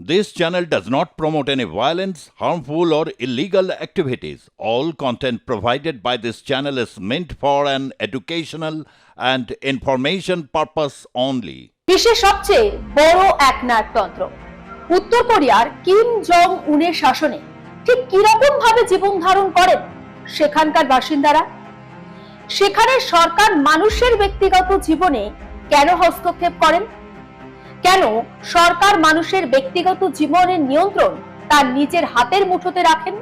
This channel does not promote any violence, harmful, or illegal activities. All content provided by this channel is meant for an educational and information purpose only. বিশ্বের সবচেয়ে বড় এক নায়কতন্ত্র উত্তর কোরিয়ার Kim Jong উনের শাসনে ঠিক কীরকম ভাবে জীবন ধারণ করেন সেখানকার বাসিন্দারা সেখানে সরকার মানুষের ব্যক্তিগত জীবনে কেন হস্তক্ষেপ করেন কেন সরকার মানুষের ব্যক্তিগত জীবনের নিয়ন্ত্রণ তার নিজের হাতের মুঠোতে রাখেন?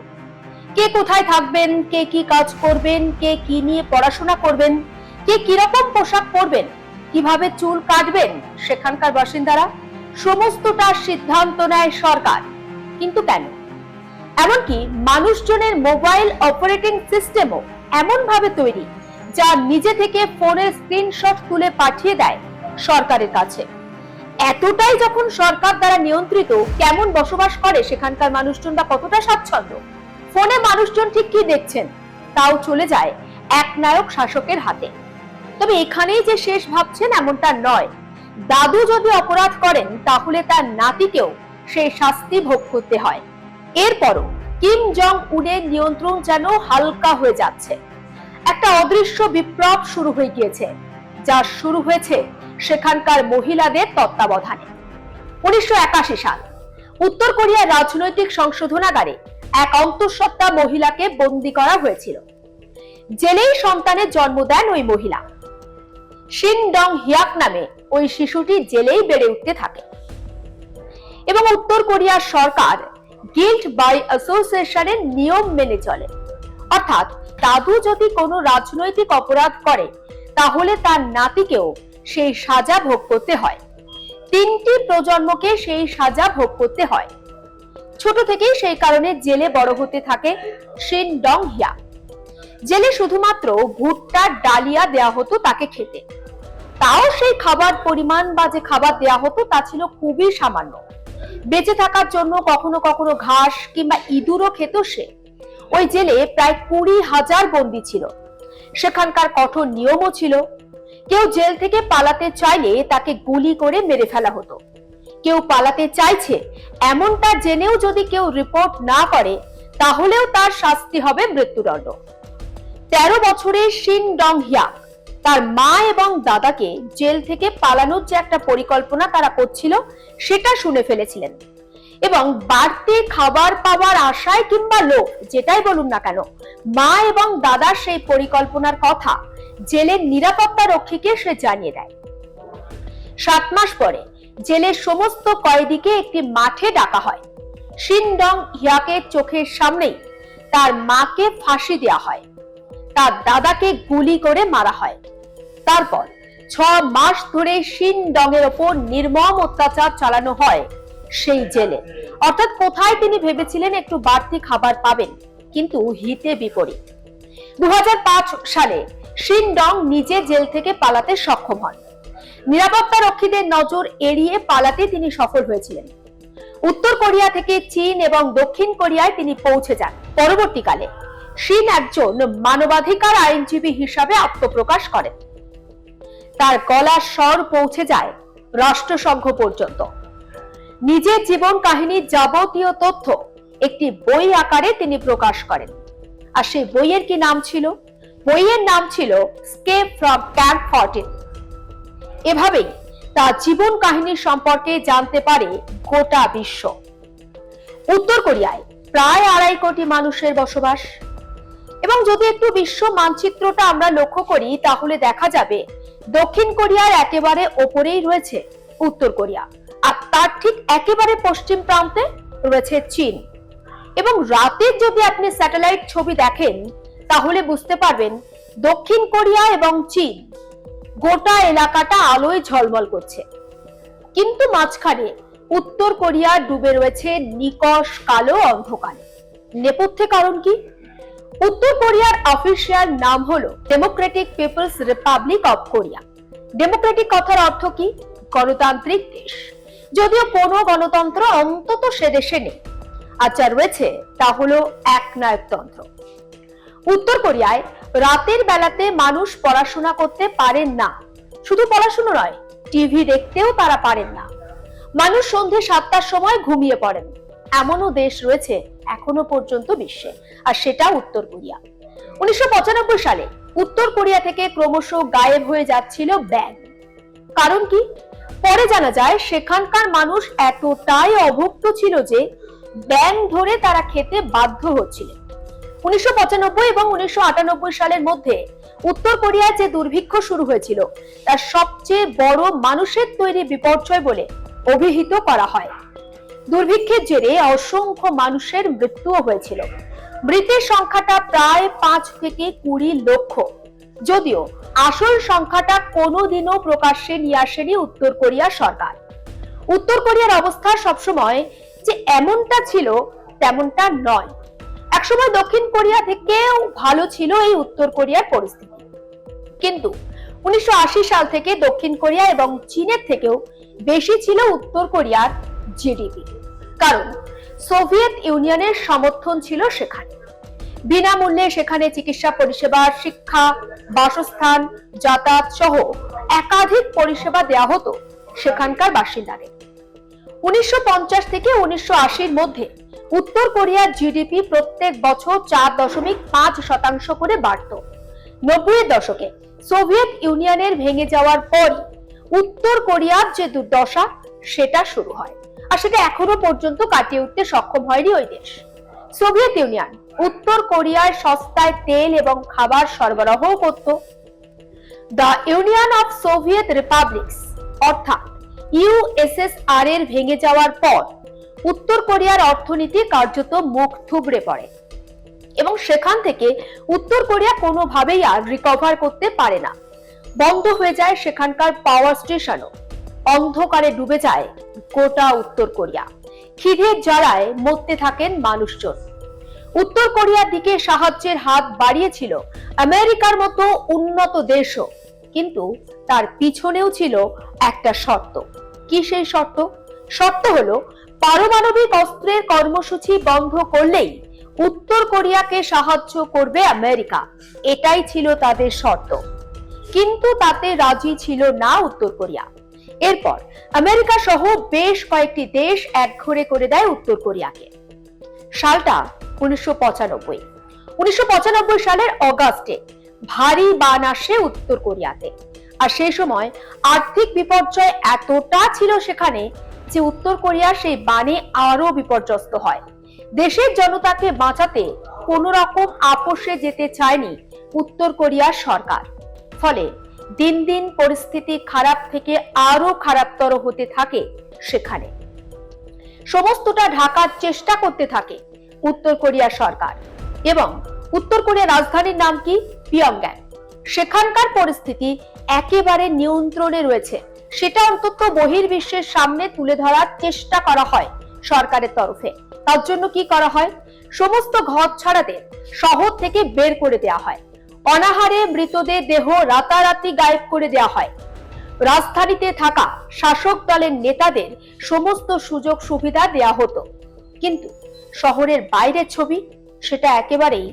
কে কোথায় থাকবেন? কে কি কাজ করবেন? কে কি নিয়ে পড়াশোনা করবেন? কে কীরকম পোশাক পরবেন? কীভাবে চুল কাটবেন? সেখানকার বাসিন্দারা সমস্তটা সিদ্ধান্ত নেয় সরকার। কিন্তু কেন? এমনকি মানুষজনের মোবাইল অপারেটিং সিস্টেমও এমন ভাবে তৈরি যা নিজে থেকে ফোনের স্ক্রিনশট তুলে পাঠিয়ে দেয় সরকারের কাছে। এতটাই যখন সরকার দ্বারা নিয়ন্ত্রিত, কেমন বসবাস করে সেখানকার মানুষজন বা কতটা স্বাচ্ছন্দ্য? ফোনে মানুষজন ঠিক কি দেখছেন? তাও চলে যায় এক নায়ক শাসকের হাতে। তবে এখানেই যে শেষ ভাবছেন এমনটা নয়। দাদু যদি অপরাধ করেন, তাহলে তার নাতিকেও সেই শাস্তি ভোগ করতে হয়। এরপরও কিম জং উনের নিয়ন্ত্রণ যেন হালকা হয়ে যাচ্ছে। একটা অদৃশ্য বিপ্লব শুরু হয়ে গিয়েছে, যা শুরু হয়েছে সেখানকার মহিলাদের তত্ত্বাবধানে। উনিশশো একাশি সাল, উত্তর কোরিয়ার রাজনৈতিক সংশোধনাগারে এক অন্তঃসত্ত্বা মহিলাকে বন্দী করা হয়েছিল। জেলেই সন্তানের জন্ম দেন ওই মহিলা। শিন ডং হিয়াক নামে ওই শিশুটি জেলেই বেড়ে উঠতে থাকে। এবং উত্তর কোরিয়ার সরকার গিল্ড বাই অ্যাসোসিয়েশনের নিয়ম মেনে চলে। অর্থাৎ দাদু যদি কোনো রাজনৈতিক অপরাধ করে, তাহলে তার নাতিকেও সেই সাজা ভোগ করতে হয়। তিনটি প্রজন্মকে সেই সাজা ভোগ করতে হয়। ছোট থেকেই সেই কারণে জেলে বড় হতে থাকে শিন ডং হিয়া জেলে শুধুমাত্র ভুট্টা, ডালিয়া দেয়া হতো তাকে খেতে। তাও সেই খাবার পরিমাণ বা যে খাবার দেয়া হতো তা ছিল খুবই সামান্য। বেঁচে থাকার জন্য কখনো কখনো ঘাস কিংবা ইঁদুরও খেত সে। ওই জেলে প্রায় কুড়ি হাজার বন্দী ছিল। সেখানকার কঠোর নিয়মও ছিল। কেউ জেল থেকে পালাতে চাইলে তাকে গুলি করে মেরে ফেলা হতো। কেউ পালাতে চাইছে, এমনটা জেনেও যদি কেউ রিপোর্ট না করে, তাহলেও তার শাস্তি হবে মৃত্যুদণ্ড। তেরো বছরের শিন ডং হিয়াক তার মা এবং দাদাকে জেল থেকে পালানোর যে একটা পরিকল্পনা তারা করছিল, সেটা শুনে ফেলেছিলেন। এবং বাড়তি খাবার পাওয়ার আশায় কিংবা লোক যেটাই বলুন না কেন, মা এবং দাদার সেই পরিকল্পনার কথা জেলের নিরাপত্তা রক্ষীকে সে জানিয়ে দেয়। সাত মাস পরে জেলের সমস্ত কয়েদিকে একটি মাঠে ডাকা হয়। শিনডং হিয়াকের চোখের সামনেই তার মাকে ফাঁসি দেওয়া হয়। তার দাদাকে গুলি করে মারা হয়। তারপর ছ মাস ধরে শিন ডং এর ওপর নির্মম অত্যাচার চালানো হয় সেই জেলে। অর্থাৎ কোথায় তিনি ভেবেছিলেন একটু বাড়তি খাবার পাবেন, কিন্তু হিতে বিপরীত। দু হাজার পাঁচ সালে শিন ডং নিজে জেল থেকে পালাতে সক্ষম হন। নিরাপত্তা রক্ষীদের নজর এড়িয়ে পালাতে তিনি সফল হয়েছিলেন। উত্তর কোরিয়া থেকে চীন এবং দক্ষিণ কোরিয়ায় তিনি পৌঁছে যান। পরবর্তীকালে শিন একজন মানবাধিকার আইনজীবী হিসাবে আত্মপ্রকাশ করেন। তার গলার স্বর পৌঁছে যায় রাষ্ট্রসংঘ পর্যন্ত। নিজের জীবন কাহিনীর যাবতীয় তথ্য একটি বই আকারে তিনি প্রকাশ করেন। আর সেই বইয়ের কি নাম ছিল? বইয়ের নাম ছিল স্কেপ ফ্রম ক্যাম্প ফর্টিন এভাবেই তার জীবন কাহিনী সম্পর্কে জানতে পারে গোটা বিশ্ব। উত্তর কোরিয়ায় প্রায় আড়াই কোটি মানুষের বসবাস। এবং যদি একটু বিশ্ব মানচিত্রটা আমরা লক্ষ্য করি, তাহলে দেখা যাবে দক্ষিণ কোরিয়ার একেবারে ওপরেই রয়েছে উত্তর কোরিয়া। আর তার ঠিক একেবারে পশ্চিম প্রান্তে রয়েছে চীন। এবং রাতের যদি আপনি স্যাটেলাইট ছবি দেখেন তাহলে বুঝতে পারবেন, দক্ষিণ কোরিয়া এবং চীন গোটা এলাকাটা আলোয় ঝলমল করছে। কিন্তু মাঝখানে উত্তর কোরিয়া ডুবে রয়েছে নিকশ কালো অন্ধকারে। নেপথ্যে কারণ কি? উত্তর কোরিয়ার অফিসিয়াল নাম হলো democratic people's republic of Korea democratic কথার অর্থ কি? গণতান্ত্রিক দেশ। যদিও কোনো গণতন্ত্র অন্তত সে দেশে নেই। আর যা রয়েছে, তা হলো এক নায়কতন্ত্র উত্তর কোরিয়ায় রাতের বেলাতে মানুষ পড়াশোনা করতে পারেন না। শুধু পড়াশোনা নয়, টিভি দেখতেও তারা পারেন না। মানুষ সন্ধে সাতটার সময় ঘুমিয়ে পড়েন। এমনও দেশ রয়েছে এখনও পর্যন্ত বিশ্বে, আর সেটা উত্তর কোরিয়া। উনিশশো পঁচানব্বই সালে উত্তর কোরিয়া থেকে ক্রমশ গায়েব হয়ে যাচ্ছিল ব্যাং কারণ কি? পরে জানা যায়, সেখানকার মানুষ এতটাই অভুক্ত ছিল যে ব্যাং ধরে তারা খেতে বাধ্য হচ্ছিলেন। উনিশশো পঁচানব্বই এবং উনিশশো আটানব্বই সালের মধ্যে উত্তর কোরিয়ায় যে দুর্ভিক্ষ শুরু হয়েছিল তার সবচেয়ে বড় মানুষের তৈরি বিপর্যয় বলে অভিহিত করা হয়। দুর্ভিক্ষের জেরে অসংখ্য মানুষের মৃত্যুও হয়েছিল। মৃতের সংখ্যাটা প্রায় পাঁচ থেকে কুড়ি লক্ষ। যদিও আসল সংখ্যাটা কোনোদিনও প্রকাশ্যে নিয়ে আসেনি উত্তর কোরিয়া সরকার। উত্তর কোরিয়ার অবস্থা সবসময় যে এমনটা ছিল, তেমনটা নয়। একসময় দক্ষিণ কোরিয়া থেকেও ভালো ছিল এই উত্তর কোরিয়ার পরিস্থিতি। কিন্তু উনিশশো আশি সাল থেকে দক্ষিণ কোরিয়া এবং চীনের থেকেও বেশি ছিল উত্তর কোরিয়ার জিডিপি। কারণ সোভিয়েত ইউনিয়নের সমর্থন ছিল সেখানে। বিনামূল্যে সেখানে চিকিৎসা পরিষেবা, শিক্ষা, বাসস্থান, যাতায়াত সহ একাধিক পরিষেবা দেওয়া হতো সেখানকার বাসিন্দাদের। উনিশশো পঞ্চাশ থেকে উনিশশো মধ্যে উত্তর কোরিয়ার জিডিপি প্রত্যেক বছর চার দশমিক পাঁচ শতাংশ করে বাড়ত। নব্বইয়ের দশকে সোভিয়েত ইউনিয়নের ভেঙে যাওয়ার পর উত্তর কোরিয়ার যে দুর্দশা, সেটা শুরু হয়। আর সেটা এখনও পর্যন্ত কাটিয়ে উঠতে সক্ষম হয়নি ওই দেশ। সোভিয়েত ইউনিয়ন উত্তর কোরিয়ায় সস্তায় তেল এবং খাবার সরবরাহ করত। The union of Soviet republics, অর্থাৎ ইউএসএসআর এর ভেঙে যাওয়ার পর উত্তর কোরিয়ার অর্থনীতি কার্যত মুখ থুবড়ে পড়ে। এবং সেখান থেকে উত্তর কোরিয়া কোনোভাবেই আর রিকভার করতে পারে না। বন্ধ হয়ে যায় সেখানকার পাওয়ার স্টেশনও অন্ধকারে ডুবে যায় গোটা উত্তর কোরিয়া। খিদের জ্বালায় মরতে থাকেন মানুষজন। উত্তর কোরিয়ার দিকে সাহায্যের হাত বাড়িয়েছিল আমেরিকার মতো উন্নত দেশও। কিন্তু তার পিছনেও ছিল একটা শর্ত। কি সেই শর্ত? শর্ত হলো পারমাণবিক অস্ত্রের কর্মসূচি বন্ধ করলেই উত্তর কোরিয়াকে সাহায্য করবে আমেরিকা। এটাই ছিল তাদের শর্ত। কিন্তু তাতে রাজি ছিল না উত্তর কোরিয়া। এরপর আমেরিকা সহ বেশ কয়েকটি দেশ একঘরে করে দেয় উত্তর কোরিয়াকে। সালটা উনিশশো পঁচানব্বই। উনিশশো সালের অগাস্টে ভারী বান আসে উত্তর কোরিয়াতে। আর সেই সময় আর্থিক বিপর্যয় এতটা ছিল সেখানে যে উত্তর কোরিয়া সেই বানে আরও বিপর্যস্ত হয়। দেশের জনতাকে বাঁচাতে কোন রকম আপোষে যেতে চায়নি উত্তর কোরিয়ার সরকার। ফলে দিন দিন পরিস্থিতি খারাপ থেকে আরও খারাপতর হতে থাকে সেখানে। সমস্তটা ঢাকার চেষ্টা করতে থাকে উত্তর কোরিয়া সরকার এবং উত্তর কোরিয়ার রাজধানীর নাম কি? পিয়ংগ্যাং সেখানকার পরিস্থিতি একেবারে নিয়ন্ত্রণে রয়েছে সেটা অন্তত বহির্বিশ্বের সামনে তুলে ধরার চেষ্টা করা হয় সরকারের তরফে। তার জন্য কি করা হয়? সমস্ত ঘর ছাড়াদের শহর থেকে বের করে দেওয়া হয়। অনাহারে মৃতদের দেহ রাতারাতি গায়েব করে দেওয়া হয়। রাজধানীতে থাকা শাসক দলের নেতাদের সমস্ত সুযোগ সুবিধা দেয়া হতো। কিন্তু শহরের বাইরের ছবি সেটা একেবারেই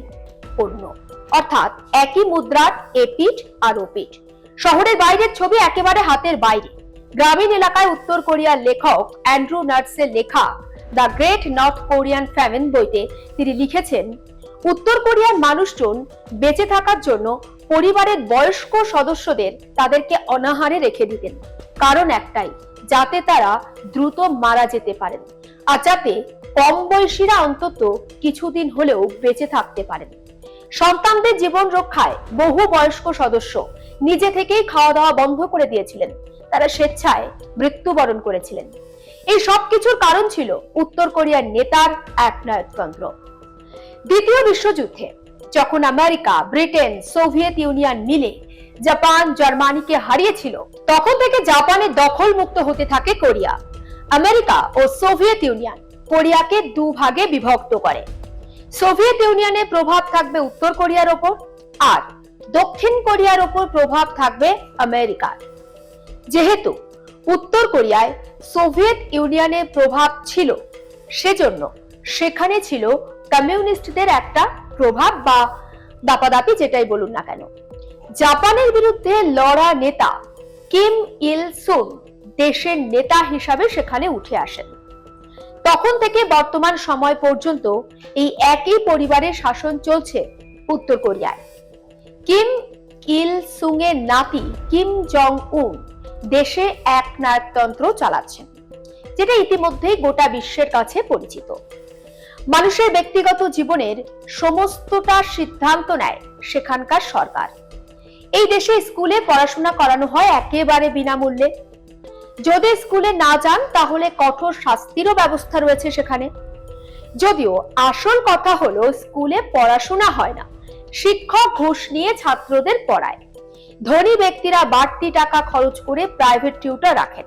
অন্য। অর্থাৎ একই মুদ্রার এপিঠ আর ওপিঠ শহরের বাইরের ছবি একেবারে হাতের বাইরে। গ্রামীণ এলাকায় উত্তর কোরিয়ার লেখক অ্যান্ড্রু নার্সের লেখা the great north Korean famine বইতে তিনি লিখেছেন, উত্তর কোরিয়ার মানুষজন বেঁচে থাকার জন্য পরিবারের বয়স্ক সদস্যদের তাদেরকে অনাহারে রেখে দিতেন। কারণ একটাই, যাতে তারা দ্রুত মারা যেতে পারেন। আর যাতে কম বয়সীরা অন্তত কিছুদিন হলেও বেঁচে থাকতে পারেন। সন্তানদের জীবন রক্ষায় বহু বয়স্ক সদস্য নিজে থেকেই খাওয়া দাওয়া বন্ধ করে দিয়েছিলেন। তারা স্বেচ্ছায় মৃত্যুবরণ করেছিলেন। এই সব কিছুর কারণ ছিল উত্তর কোরিয়ার নেতার একনায়কতন্ত্র। দ্বিতীয় বিশ্বযুদ্ধে যখন আমেরিকা, ব্রিটেন, সোভিয়েত ইউনিয়ন মিলে জাপান, জার্মানিকে হারিয়েছিল, তখন থেকে জাপানে দখল মুক্ত হতে থাকে কোরিয়া। আমেরিকা ও সোভিয়েত ইউনিয়ন কোরিয়াকে দুভাগে বিভক্ত করে। সোভিয়েত ইউনিয়নের প্রভাব থাকবে উত্তর কোরিয়ার ওপর আর দক্ষিণ কোরিয়ার ওপর প্রভাব থাকবে আমেরিকার। যেহেতু উত্তর কোরিয়ায় সোভিয়েত ইউনিয়নের প্রভাব ছিল, সেজন্য সেখানে ছিল কমিউনিস্টদের একটা প্রভাব বা দাপাদাপি যেটাই বলুন না কেন। জাপানের বিরুদ্ধে লড়া নেতা কিম ইল সুন দেশের নেতা হিসাবে সেখানে উঠে আসেন। তখন থেকে বর্তমান সময় পর্যন্ত এই একই পরিবারের শাসন চলছে উত্তর কোরিয়ায়। কিম ইল সুং এর নাতি কিম জং উন দেশে এক নায়কতন্ত্র চালাচ্ছেন, যেটা ইতিমধ্যেই গোটা বিশ্বের কাছে পরিচিত। মানুষের ব্যক্তিগত জীবনের সমস্তটা সিদ্ধান্ত নেয় সেখানকার সরকার। এই দেশে স্কুলে পড়াশোনা করানো হয় একেবারে বিনামূল্যে। যদি স্কুলে না যান, তাহলে কঠোর শাস্তিরও ব্যবস্থা রয়েছে সেখানে। যদিও আসল কথা হলো, স্কুলে পড়াশোনা হয় না। শিক্ষক ঘুষ নিয়ে ছাত্রদের পড়ায়। ধনী ব্যক্তিরা বাড়তি টাকা খরচ করে প্রাইভেট টিউটর রাখেন।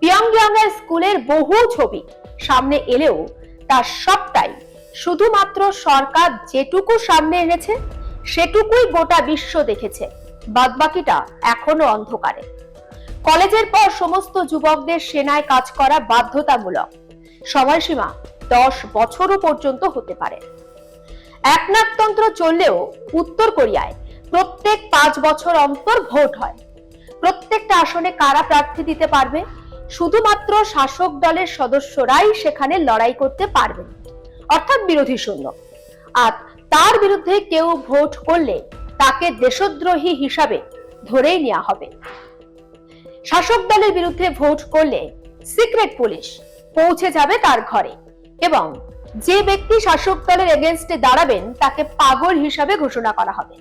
পিয়ংইয়ং এর স্কুলের বহু ছবি সামনে এলেও তার সবটাই শুধুমাত্র সরকার যেটুকু সামনে এনেছে, সেটুকুই গোটা বিশ্ব দেখেছে। বাদবাকিটা এখনও অন্ধকারে। কলেজের পর সমস্ত যুবকদের সেনায় কাজ করা বাধ্যতামূলক। সময়সীমা দশ বছরও পর্যন্ত হতে পারে। একনাকতন্ত্র চললেও উত্তর কোরিয়ায় প্রত্যেক পাঁচ বছর অন্তর ভোট হয়। প্রত্যেকটা আসনে কারা প্রার্থী দিতে পারবে? শুধুমাত্র শাসক দলের সদস্যরাই সেখানে লড়াই করতে পারবেন অর্থাৎ বিরোধী শূন্য। আর তার বিরুদ্ধে কেউ ভোট করলে তাকে দেশদ্রোহী হিসাবে ধরেই নেওয়া হবে। শাসক দলের বিরুদ্ধে ভোট করলে সিক্রেট পুলিশ পৌঁছে যাবে তার ঘরে। এবং যে ব্যক্তি শাসক দলের এগেনস্টে দাঁড়াবেন, তাকে পাগল হিসাবে ঘোষণা করা হবে।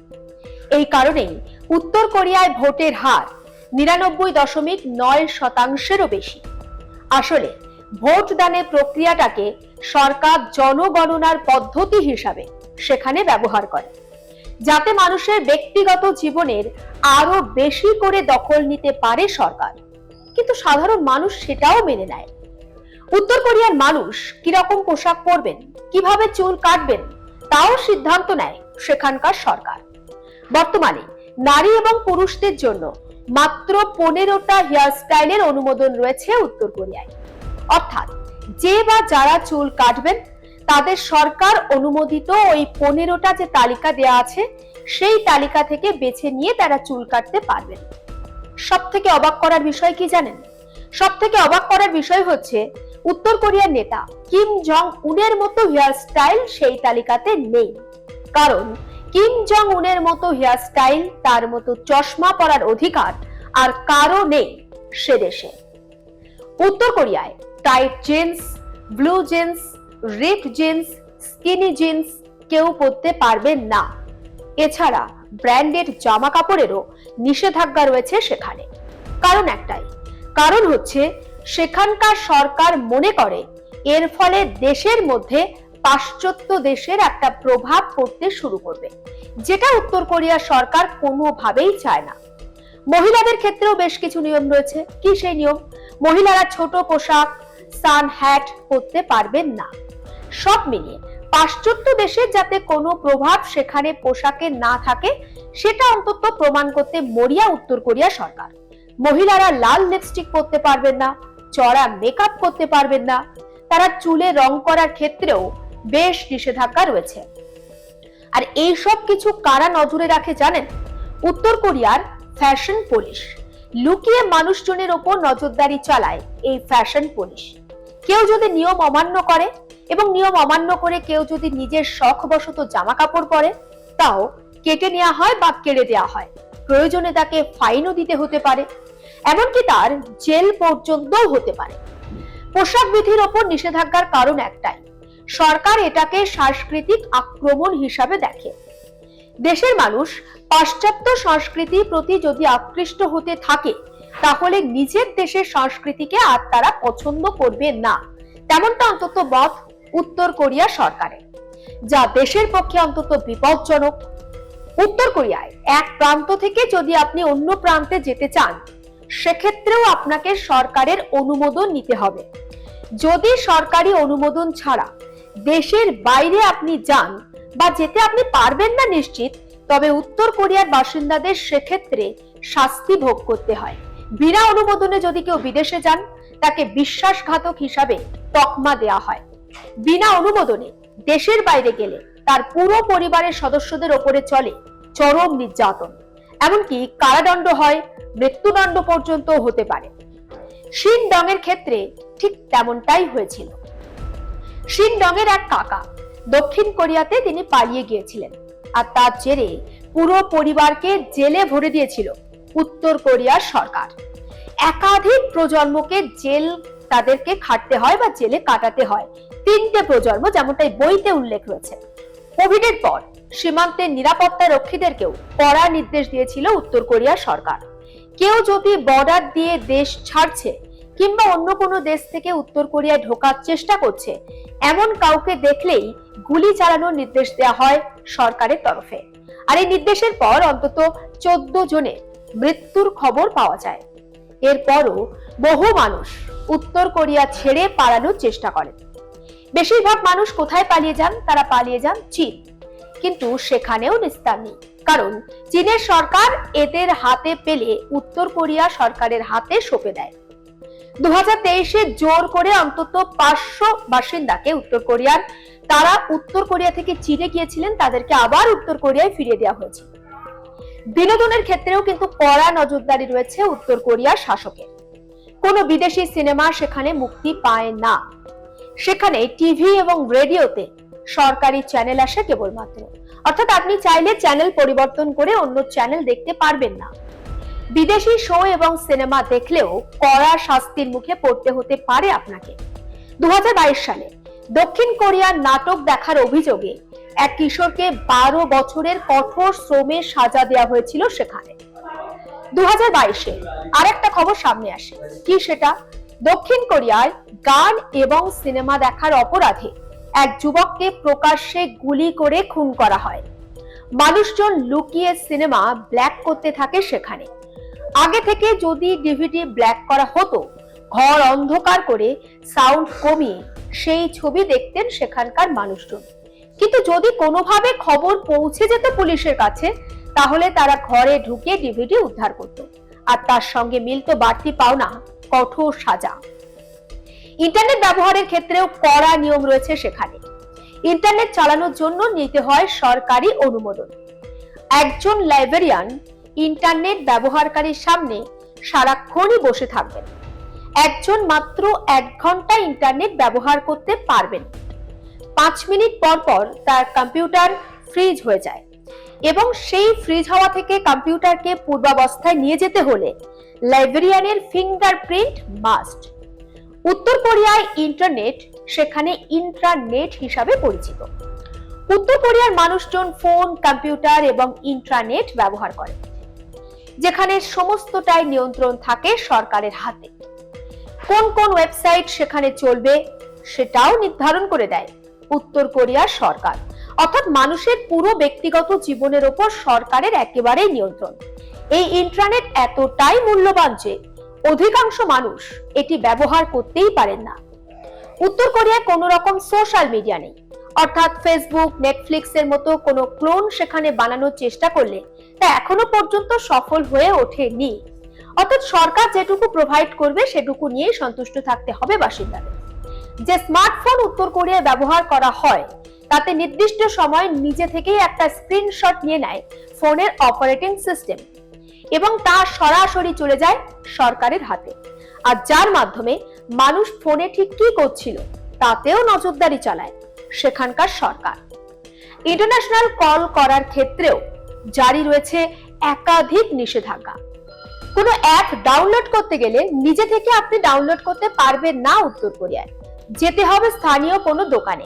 এই কারণেই উত্তর কোরিয়ায় ভোটের হার নিরানব্বই দশমিক নয় শতাংশেরও বেশি। আসলে ভোট দানের প্রক্রিয়াটাকে সরকার জনগণনার পদ্ধতি হিসাবে সেখানে ব্যবহার করে। যাতে মানুষের ব্যক্তিগত জীবনের আরও বেশি করে দখল নিতে পারে সরকার। কিন্তু সাধারণ মানুষ সেটাও মেনে নেয়। উত্তর কোরিয়ার মানুষ কীরকম পোশাক পরবেন, কীভাবে চুল কাটবেন, তাও সিদ্ধান্ত নেয় সেখানকার সরকার। বর্তমানে নারী এবং পুরুষদের জন্য মাত্র পনেরোটা হেয়ার স্টাইলের অনুমোদন রয়েছে উত্তর কোরিয়ায়। অর্থাৎ যে বা যারা চুল কাটবেন তাদের সরকার অনুমোদিত ওই পনেরোটা যে তালিকা দেয়া আছে, সেই তালিকা থেকে বেছে নিয়ে তারা চুল কাটতে পারবেন। সব থেকে অবাক করার বিষয় কি জানেন? সব থেকে অবাক করার বিষয় হচ্ছে, উত্তর কোরিয়ার নেতা কিম জং উনের মতো হেয়ার স্টাইল সেই তালিকাতে নেই। কারণ, কিম জং উনের মতো হেয়ার স্টাইল তার মতো চশমা পরার অধিকার আর কারও নেই সে দেশে। উত্তর কোরিয়ায় tight jeans, blue jeans rip jeans, skinny jeans কেউ পরতে পারবেন না। এছাড়া ব্র্যান্ডেড জামা কাপড়েরও নিষেধাজ্ঞা রয়েছে সেখানে। কারণ একটাই, কারণ হচ্ছে সেখানকার সরকার মনে করে এর ফলে দেশের মধ্যে পাশ্চাত্য দেশের একটা প্রভাব পড়তে শুরু করবে, যেটা উত্তর কোরিয়া সরকার কোনোভাবেই চায় না। মহিলাদের ক্ষেত্রেও বেশ কিছু নিয়ম রয়েছে। কি সেই নিয়ম? মহিলারা ছোট পোশাক, সান, হ্যাট পরতে পারবেন না। সব মিলিয়ে পাশ্চাত্য দেশের যাতে কোনো প্রভাব সেখানে পোশাকে না থাকে, সেটা অন্তত প্রমাণ করতে মরিয়া উত্তর কোরিয়া সরকার। মহিলারা লাল লিপস্টিক পরতে পারবেন না, চড়া মেকআপ করতে পারবেন না, তারা চুলে রং করার ক্ষেত্রেও বেশ নিষেধাজ্ঞা রয়েছে। আর এই সব কিছু কারা নজরে রাখে জানেন? উত্তর কোরিয়ার ফ্যাশন পুলিশ। লুকিয়ে মানুষজনের ওপর নজরদারি চালায় এই ফ্যাশন পুলিশ। কেউ যদি নিয়ম অমান্য করে এবং নিয়ম অমান্য করে কেউ যদি নিজের শখবশত জামা কাপড় পরে, তাও কেটে নেওয়া হয় বা কেড়ে দেওয়া হয়। প্রয়োজনে তাকে ফাইনও দিতে হতে পারে। এমনকি তার জেল পর্যন্তও হতে পারে। পোশাক বিধির ওপর নিষেধাজ্ঞার কারণ একটাই, সরকার এটাকে সাংস্কৃতিক আক্রমণ হিসাবে দেখে। দেশের মানুষ পাশ্চাত্য সংস্কৃতির প্রতি যদি আকৃষ্ট হতে থাকে, তাহলে নিজের দেশের সংস্কৃতিকে আর তারা পছন্দ করবে না। তেমনটা অন্তত মত উত্তর কোরিয়া সরকারের, যা দেশের পক্ষে অন্তত বিপজ্জনক। উত্তর কোরিয়ায় এক প্রান্ত থেকে যদি আপনি অন্য প্রান্তে যেতে চান, সেক্ষেত্রেও আপনাকে সরকারের অনুমোদন নিতে হবে। যদি সরকারি অনুমোদন ছাড়া দেশের বাইরে আপনি যান বা যেতে আপনি পারবেন না নিশ্চিত, তবে উত্তর কোরিয়ার বাসিন্দাদের সেক্ষেত্রে শাস্তি ভোগ করতে হয়। বিনা অনুমোদনে যদি কেউ বিদেশে যান, তাকে বিশ্বাসঘাতক হিসাবে তকমা দেয়া হয়। বিনা অনুমোদনে দেশের বাইরে গেলে তার পুরো পরিবারের সদস্যদের ওপরে চলে চরম নির্যাতন। এমনকি কারাদণ্ড হয়, মৃত্যুদণ্ড পর্যন্ত হতে পারে। শিন ডং এর ক্ষেত্রে ঠিক তেমনটাই হয়েছিল। শিন ডং এর এক কাকা দক্ষিণ কোরিয়াতে তিনি পালিয়ে গিয়েছিলেন আর তার জেরে পুরো পরিবারকে জেলে ভরে দিয়েছিল উত্তর কোরিয়ার সরকার। একাধিক প্রজন্মকে জেল তাদেরকে খাটতে হয় বা জেলে কাটাতে হয় তিনটে প্রজন্ম, যেমনটাই বইতে উল্লেখ রয়েছে। কোভিডের পর সীমান্তের নিরাপত্তা রক্ষীদেরকেও কড়া নির্দেশ দিয়েছিল উত্তর কোরিয়ার সরকার। কেউ যদি বর্ডার দিয়ে দেশ ছাড়ছে কিংবা অন্য কোনো দেশ থেকে উত্তর কোরিয়ায় ঢোকার চেষ্টা করছে, এমন কাউকে দেখলেই গুলি চালানোর নির্দেশ দেওয়া হয় সরকারের তরফে। আর এই নির্দেশের পর অন্তত চোদ্দ জনের মৃত্যুর খবর পাওয়া যায়। এরপরও বহু মানুষ উত্তর কোরিয়া ছেড়ে পালানোর চেষ্টা করেন। বেশিরভাগ মানুষ কোথায় পালিয়ে যান? তারা পালিয়ে যান চীন। কিন্তু সেখানেও নিস্তার নেই। কারণ চীনের সরকার এদের হাতে পেলে উত্তর কোরিয়া সরকারের হাতে সঁপে দেয়। দু হাজার জোর করে অন্তত পাঁচশো বাসিন্দাকে উত্তর কোরিয়ার, তারা উত্তর কোরিয়া থেকে চীনে গিয়েছিলেন, তাদেরকে আবার উত্তর কোরিয়ায় ফিরিয়ে দেওয়া হয়েছে। বিনোদনের ক্ষেত্রেও কিন্তু কড়া নজরদারি রয়েছে উত্তর কোরিয়ার শাসকের। কোনো বিদেশি সিনেমা সেখানে মুক্তি পায় না। সেখানে টিভি এবং রেডিওতে সরকারি চ্যানেল আসে কেবলমাত্র। অর্থাৎ আপনি চাইলে চ্যানেল পরিবর্তন করে অন্য চ্যানেল দেখতে পারবেন না। বিদেশি শো এবং সিনেমা দেখলেও কড়া শাস্তির মুখে পড়তে হতে পারে আপনাকে। দু হাজার বাইশ সালে দক্ষিণ কোরিয়ার নাটক দেখার অভিযোগে এক কিশোরকে বারো বছরের কঠোর শ্রমে সাজা দেওয়া হয়েছিল সেখানে। দু হাজার বাইশে আরেকটা খবর সামনে আসে। কি সেটা? দক্ষিণ কোরিয়ায় গান এবং সিনেমা দেখার অপরাধে এক যুবককে প্রকাশ্যে গুলি করে খুন করা হয়। মানুষজন লুকিয়ে সিনেমা ব্ল্যাক করতে থাকে সেখানে। আগে থেকে যদি ডিভিডি ব্ল্যাক করা হতো, ঘর অন্ধকার করে সাউন্ড কমিয়ে সেই ছবি দেখতেন সেখানকার মানুষজন। কিন্তু যদি কোনোভাবে খবর পৌঁছে যেত পুলিশের কাছে, তাহলে তারা ঘরে ঢুকে ডিভিডি উদ্ধার করত। আর তার সঙ্গে মিলত বাড়তি পাওনা কঠোর সাজা। ইন্টারনেট ব্যবহারের ক্ষেত্রেও কড়া নিয়ম রয়েছে সেখানে। ইন্টারনেট চালানোর জন্য নিতে হয় সরকারি অনুমোদন। একজন লাইব্রেরিয়ান ইন্টারনেট ব্যবহারকারীর সামনে সারাক্ষণই বসে থাকবেন। একজন মাত্র এক ঘণ্টা ইন্টারনেট ব্যবহার করতে পারবেন। পাঁচ মিনিট পর পর তার কম্পিউটার ফ্রিজ হয়ে যায় এবং সেই ফ্রিজ হওয়া থেকে কম্পিউটারকে পূর্বাবস্থায় নিয়ে যেতে হলে লাইব্রেরিয়ানের ফিঙ্গারপ্রিন্ট মাস্ট। উত্তর কোরিয়ায় ইন্টারনেট সেখানে ইন্ট্রানেট হিসাবে পরিচিত। উত্তর কোরিয়ার মানুষজন ফোন, কম্পিউটার এবং ইন্ট্রানেট ব্যবহার করে, যেখানে সমস্তটাই নিয়ন্ত্রণ থাকে সরকারের হাতে। কোন কোন ওয়েবসাইট সেখানে চলবে সেটাও নির্ধারণ করে দেয় উত্তর কোরিয়ার সরকার। অর্থাৎ মানুষের পুরো ব্যক্তিগত জীবনের ওপর সরকারের একেবারেই নিয়ন্ত্রণ। এই ইন্টারনেট এতটাই মূল্যবান যে অধিকাংশ মানুষ এটি ব্যবহার করতেই পারেন না। উত্তর কোরিয়ায় কোনো রকম সোশ্যাল মিডিয়া নেই। অর্থাৎ ফেসবুক নেটফ্লিক্স এর মতো কোনো ক্লোন সেখানে বানানোর চেষ্টা করলে তা এখনও পর্যন্ত সফল হয়ে ওঠেনি। অর্থাৎ সরকার যেটুকু প্রোভাইড করবে সেটুকু নিয়েই সন্তুষ্ট থাকতে হবে বাসিন্দাদের। যে স্মার্টফোন উত্তর কোরিয়ায় ব্যবহার করা হয়, তাতে নির্দিষ্ট সময় নিজে থেকেই একটা স্ক্রিনশট নিয়ে নেয় ফোনের অপারেটিং সিস্টেম এবং তা সরাসরি চলে যায় সরকারের হাতে। আর যার মাধ্যমে মানুষ ফোনে ঠিক কি করছিল, তাতেও নজরদারি চালায় সেখানকার সরকার। ইন্টারন্যাশনাল কল করার ক্ষেত্রেও জারি রয়েছে একাধিক নিষেধাজ্ঞা। কোনো অ্যাপ ডাউনলোড করতে গেলে নিজে থেকে আপনি ডাউনলোড করতে পারবেন না উত্তর কোরিয়ায়। যেতে হবে স্থানীয় কোনো দোকানে।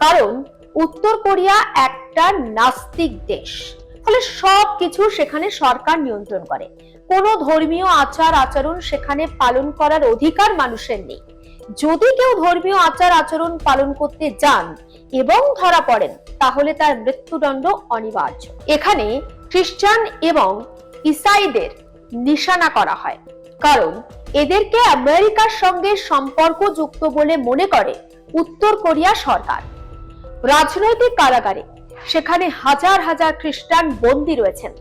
কারণ উত্তর কোরিয়া একটা নাস্তিক দেশ। ফলে সব কিছু সেখানে সরকার নিয়ন্ত্রণ করে। কোনো ধর্মীয় আচার আচরণ সেখানে পালন করার অধিকার মানুষের নেই। যদি কেউ ধর্মীয় আচার আচরণ পালন করতে যান এবং ধরা পড়েন, তাহলে তার মৃত্যুদণ্ড অনিবার্য। এখানে খ্রিস্টান এবং ইসাইদের নিশানা করা হয়। কারণ এদেরকে আমেরিকার সঙ্গে সম্পর্কযুক্ত বলে মনে করে উত্তর কোরিয়া সরকার। রাজনৈতিক কারাগারে সেখানে হাজার হাজার খ্রিস্টান বন্দী রয়েছেন।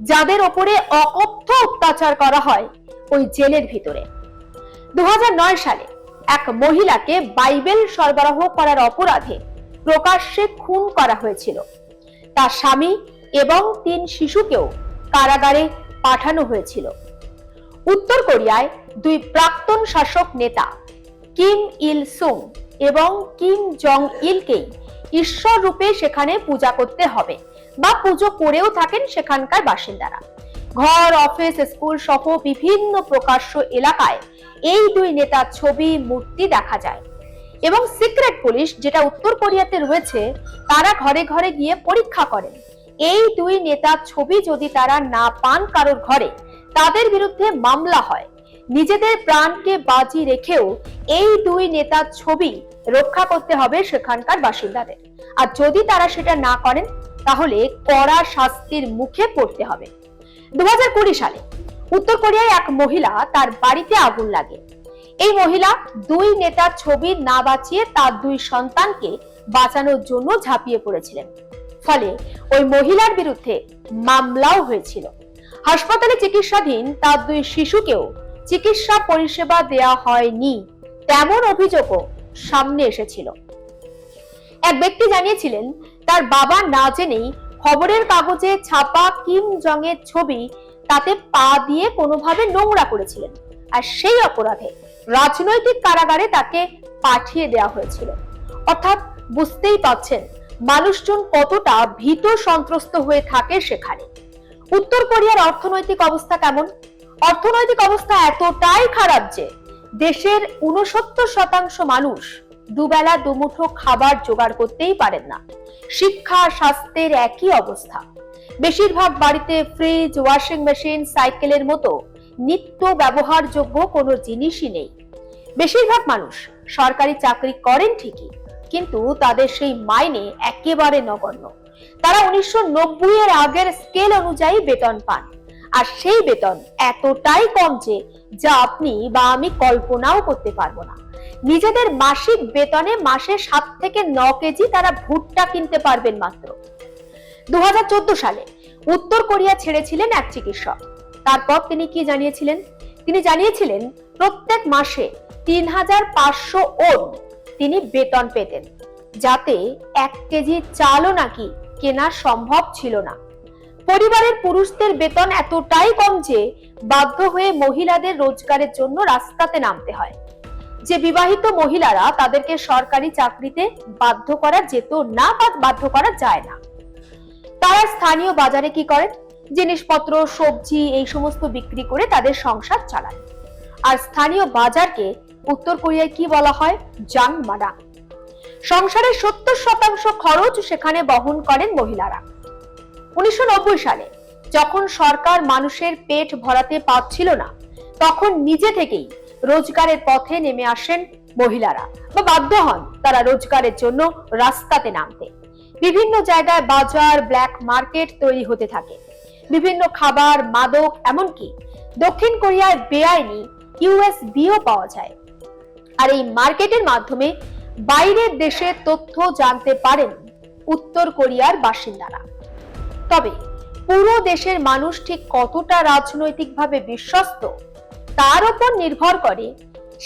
যাদের ওপরে অকথ্য অত্যাচার করা হয় ওই জেলের ভিতরে। দু সালে এক মহিলাকে বাইবেল সরবরাহ করার অপরাধে প্রকাশ্যে খুন করা হয়েছিল। তার স্বামী এবং তিন শিশুকেও কারাগারে পাঠানো হয়েছিল। উত্তর কোরিয়ায় দুই প্রাক্তন শাসক নেতা কিম ইল সুং এবং কিম জং ইলকেই ঈশ্বর রূপে সেখানে পূজা করতে হবে বা পুজো করেও থাকেন সেখানকার বাসিন্দারা। ঘর, অফিস, স্কুল সহ বিভিন্ন প্রকাশ্য এলাকায় এই দুই নেতার ছবি, মূর্তি দেখা যায়। এবং সিক্রেট পুলিশ যেটা উত্তর কোরিয়াতে রয়েছে, তারা ঘরে ঘরে গিয়ে পরীক্ষা করেন। এই দুই নেতার ছবি যদি তারা না পান কারোর ঘরে, তাদের বিরুদ্ধে মামলা হয়। নিজেদের প্রাণকে বাজি রেখেও এই দুই নেতার ছবি রক্ষা করতে হবে সেখানকার বাসিন্দাদের। আর যদি তারা সেটা না করেন, তাহলে কড়া শাস্তির মুখে পড়তে হবে। দু সালে উত্তর কোরিয়ায় এক মহিলা তার বাড়িতে আগুন লাগে। এই মহিলা দুই নেতার ছবি না বাঁচিয়ে তার দুই সন্তানকে বাঁচানোর জন্য ঝাঁপিয়ে পড়েছিলেন। ফলে ওই মহিলার বিরুদ্ধে মামলাও হয়েছিল। হাসপাতালে চিকিৎসাধীন তার দুই শিশুকেও চিকিৎসা পরিষেবা দেয়া হয়নি। তেমন অভিযোগও সামনে এসেছিল। এক ব্যক্তি জানিয়েছিলেন, তার বাবা না জেনেই খবরের কাগজে ছাপা কিম জং এর ছবি তাতে পা দিয়ে কোনোভাবে নোংরা করেছিলেন আর সেই অপরাধে রাজনৈতিক কারাগারে তাকে পাঠিয়ে দেওয়া হয়েছিল। অর্থাৎ বুঝতেই পাচ্ছেন মানুষজন কতটা ভীত সন্ত্রস্ত হয়ে থাকে সেখানে। উত্তর কোরিয়ার অর্থনৈতিক অবস্থা কেমন? অর্থনৈতিক অবস্থা এতটাই খারাপ যে দেশের উনসত্তর শতাংশ মানুষ দুবেলা দুমুঠো খাবার জোগাড় করতেই পারেন না। শিক্ষা, স্বাস্থ্যের একই অবস্থা। বেশিরভাগ বাড়িতে ফ্রিজ ওয়াশিং মেশিন সাইকেলের মতো নিত্য ব্যবহারযোগ্য কোনো জিনিসই নেই। বেশিরভাগ মানুষ সরকারি চাকরি করেন ঠিকই, কিন্তু তাদের সেই মাইনে একেবারে নগণ্য। তারা উনিশশো নব্বই এর আগের স্কেল অনুযায়ী বেতন পান। আর সেই বেতন এতটাই কম যে, যা আপনি বা আমি কল্পনাও করতে পারব না। নিজেদের মাসিক বেতনে মাসে সাত থেকে ন কেজি তারা ভুট্টা কিনতে পারবেন মাত্র। দু হাজার চোদ্দ সালে উত্তর কোরিয়া ছেড়েছিলেন এক চিকিৎসক। তারপর তিনি কি জানিয়েছিলেন? তিনি জানিয়েছিলেন, প্রত্যেক মাসে তিন হাজার পাঁচশো ওন তিনি বেতন পেতেন, যাতে এক কেজি চালও নাকি কেনা সম্ভব ছিল না। পরিবারের পুরুষদের বেতন এতটাই কম যে বাধ্য হয়ে মহিলাদের রোজগারের জন্য রাস্তাতে নামতে হয়। যে বিবাহিত মহিলারা তাদেরকে সরকারি চাকরিতে বাধ্য করা যেত না বা বাধ্য করা যায় না। তারা স্থানীয় বাজারে কি করেন? জিনিসপত্র, সবজি এই সমস্ত বিক্রি করে তাদের সংসার চালান আর স্থানীয় বাজারকে উত্তর কোরিয়ায় কি বলা হয়? জাং মাডা সংসারের সত্তর শতাংশ খরচ সেখানে বহন করেন মহিলারা। উনিশশো নব্বই সালে, যখন সরকার মানুষের পেট ভরাতে পারছিল না, তখন নিজে থেকেই রোজগারের পথে নেমে আসেন মহিলারা বা বাধ্য হন তারা রোজগারের জন্য রাস্তাতে নামতে। বিভিন্ন জায়গায় বাজার ব্ল্যাক মার্কেট তৈরি হতে থাকে। বিভিন্ন খাবার, মাদক, এমনকি দক্ষিণ কোরিয়ায় বেআইনি ইউএসবিও পাওয়া যায়। আর এই মার্কেটের মাধ্যমে বাইরের দেশের তথ্য জানতে পারেন উত্তর কোরিয়ার বাসিন্দারা। তবে পুরো দেশের মানুষ ঠিক কতটা রাজনৈতিকভাবে বিশ্বস্ত, তার উপর নির্ভর করে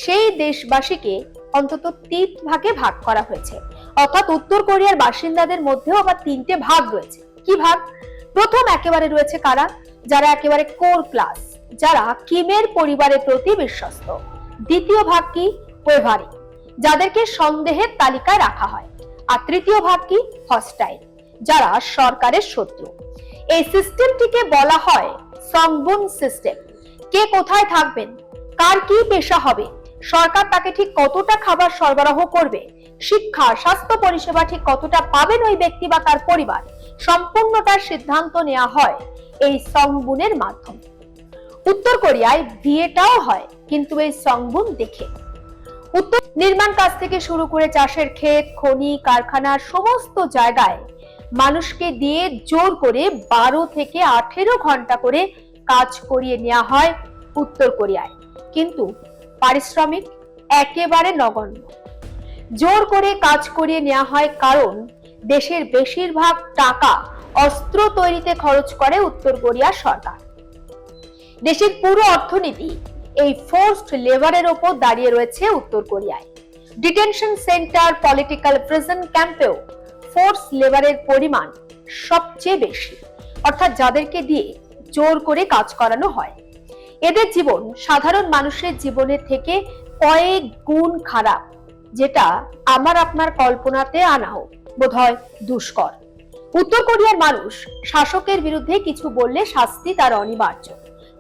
সেই দেশবাসীকে অন্তত তিন ভাগে ভাগ করা হয়েছে। অর্থাৎ উত্তর কোরিয়ার বাসিন্দাদের মধ্যেও আবার তিনটে ভাগ রয়েছে। কি ভাগ? প্রথম একেবারে রয়েছে কারা? যারা একেবারে কোর ক্লাস, যারা কিমের পরিবারের প্রতি বিশ্বস্ত। দ্বিতীয় ভাগ কি? ওয়েভারি, যাদেরকে সন্দেহের তালিকায় রাখা হয়। আর তৃতীয় ভাগ কি? হস্টাইল। যারা সরকারের শত্রু। এই সিস্টেমটিকে বলা হয় সংবুন সিস্টেম কে কোথায় থাকবেন? কার কি পেশা হবে? সরকার তাকে ঠিক কতটা খাবার সরবরাহ করবে? শিক্ষা, স্বাস্থ্য পরিষেবা ঠিক কতটা পাবেন ওই ব্যক্তি বা তার পরিবার? সম্পূর্ণটার সিদ্ধান্ত নেওয়া হয় এই সংবুনের মাধ্যমে। উত্তর কোরিয়ায় বিয়েটাও হয়, কিন্তু এই সংবুন দেখে। উত্তর নির্মাণ কাজ থেকে শুরু করে চাষের ক্ষেত, খনি, কারখানার সমস্ত জায়গায় মানুষকে দিয়ে জোর করে বারো থেকে আঠেরো ঘণ্টা করে কাজ করিয়ে নেওয়া হয় উত্তর কোরিয়ায়। কিন্তু পারিশ্রমিক একেবারে নগণ্য। জোর করে কাজ করিয়ে নেওয়া হয় কারণ দেশের বেশিরভাগ টাকা অস্ত্র তৈরিতে খরচ করে উত্তর কোরিয়ার সরকার। দেশের পুরো অর্থনীতি এই ফোর্সড লেবারের ওপর দাঁড়িয়ে রয়েছে উত্তর কোরিয়ায়। ডিটেনশন সেন্টার পলিটিক্যাল প্রিজন ক্যাম্পেও ফোর্স লেবারের পরিমাণ সবচেয়ে বেশি। অর্থাৎ যাদেরকে দিয়ে জোর করে কাজ করানো হয়। এদের জীবন সাধারণ মানুষের জীবনের থেকে কয়েক গুণ খারাপ, যেটা আমার আপনার কল্পনাতে আনা আনাও বোধহয় দুষ্কর। উত্তর কোরিয়ার মানুষ শাসকের বিরুদ্ধে কিছু বললে শাস্তি তার অনিবার্য।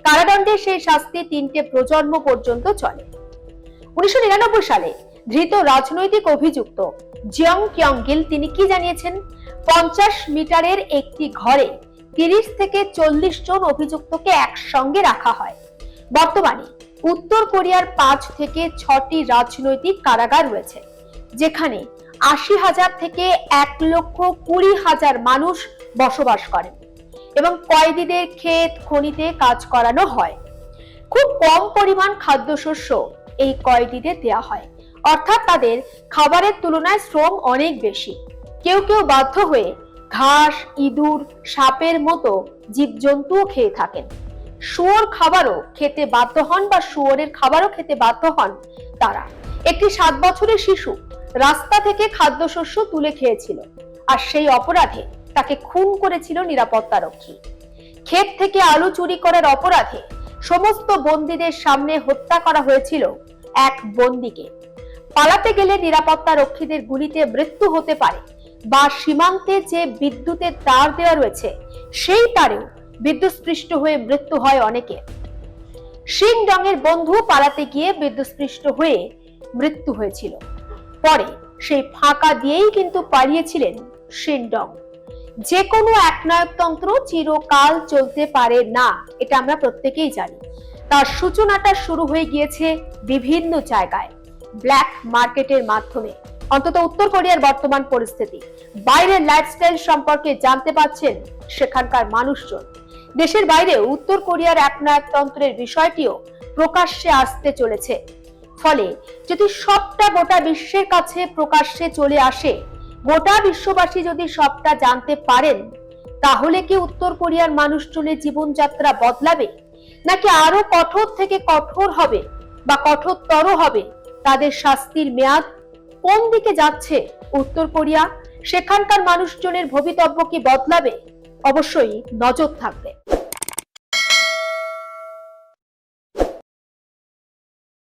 কারাদণ্ডে সেই শাস্তি তিনটে প্রজন্ম পর্যন্ত চলে। উনিশশো নিরানব্বই সালে ধৃত রাজনৈতিক অভিযুক্ত জিয়ং কিয়ং গিল তিনি কি জানিয়েছেন? পঞ্চাশ মিটারের একটি ঘরে তিরিশ থেকে চল্লিশ জন অভিযুক্তকে একসঙ্গে রাখা হয়। বর্তমানে উত্তর কোরিয়ার পাঁচ থেকে ছটি রাজনৈতিক কারাগার রয়েছে, যেখানে আশি হাজার থেকে এক লক্ষ কুড়ি হাজার মানুষ বসবাস করেন এবং কয়েদিদের ক্ষেত, খনিতে কাজ করানো হয়। খুব কম পরিমাণ খাদ্যশস্য এই কয়েদিদের দেয়া হয়। অর্থাৎ তাদের খাবারের তুলনায় শ্রম অনেক বেশি। কেউ কেউ বাধ্য হয়ে ঘাস, ইঁদুর, সাপের মতো জীবজন্তুও খেয়ে থাকেন। শুয়োর খাবারও খেতে বাধ্য হন বা শুয়োরের খাবারও খেতে বাধ্য হন তারা। একটি সাত বছরের শিশু রাস্তা থেকে খাদ্যশস্য তুলে খেয়েছিল আর সেই অপরাধে তাকে খুন করেছিল নিরাপত্তারক্ষী। ক্ষেত থেকে আলু চুরি করার অপরাধে সমস্ত বন্দীদের সামনে হত্যা করা হয়েছিল এক বন্দীকে। পালাতে গেলে নিরাপত্তা রক্ষীদের গুলিতে মৃত্যু হতে পারে বা সীমান্তে যে বিদ্যুতের তার দেওয়া রয়েছে, সেই তারেও বিদ্যুৎস্পৃষ্ট হয়ে মৃত্যু হয় অনেকে। শিং ডঙের বন্ধু পালাতে গিয়ে বিদ্যুৎস্পৃষ্ট হয়ে মৃত্যু হয়েছিল। পরে সেই ফাঁকা দিয়েই কিন্তু পালিয়েছিলেন শিনডং যে কোনো একনায়কতন্ত্র চিরকাল চলতে পারে না, এটা আমরা প্রত্যেকেই জানি। তার সূচনাটা শুরু হয়ে গিয়েছে বিভিন্ন জায়গায়। ব্ল্যাক মার্কেটের মাধ্যমে। অন্তত উত্তর কোরিয়ার বর্তমান পরিস্থিতি। বাইরের লাইফস্টাইল সম্পর্কে জানতে পাচ্ছেন সেখানকার মানুষজন। দেশের বাইরে উত্তর কোরিয়ার একনায়কতন্ত্রের বিষয়টিও প্রকাশ্যে আসতে চলেছে। ফলে যদি সবটা গোটা বিশ্বের কাছে প্রকাশ্যে চলে আসে, গোটা বিশ্ববাসী যদি সবটা জানতে পারেন, তাহলে কি উত্তর কোরিয়ার মানুষজনের জীবনযাত্রা বদলাবে? নাকি আরও কঠোর থেকে কঠোর হবে বা কঠোরতর হবে? তাদের শাস্তির মেয়াদ কোন দিকে যাচ্ছে? উত্তর কোরিয়া, সেখানকার মানুষজনের ভবিতব্য কি বদলাবে? অবশ্যই নজর থাকবে।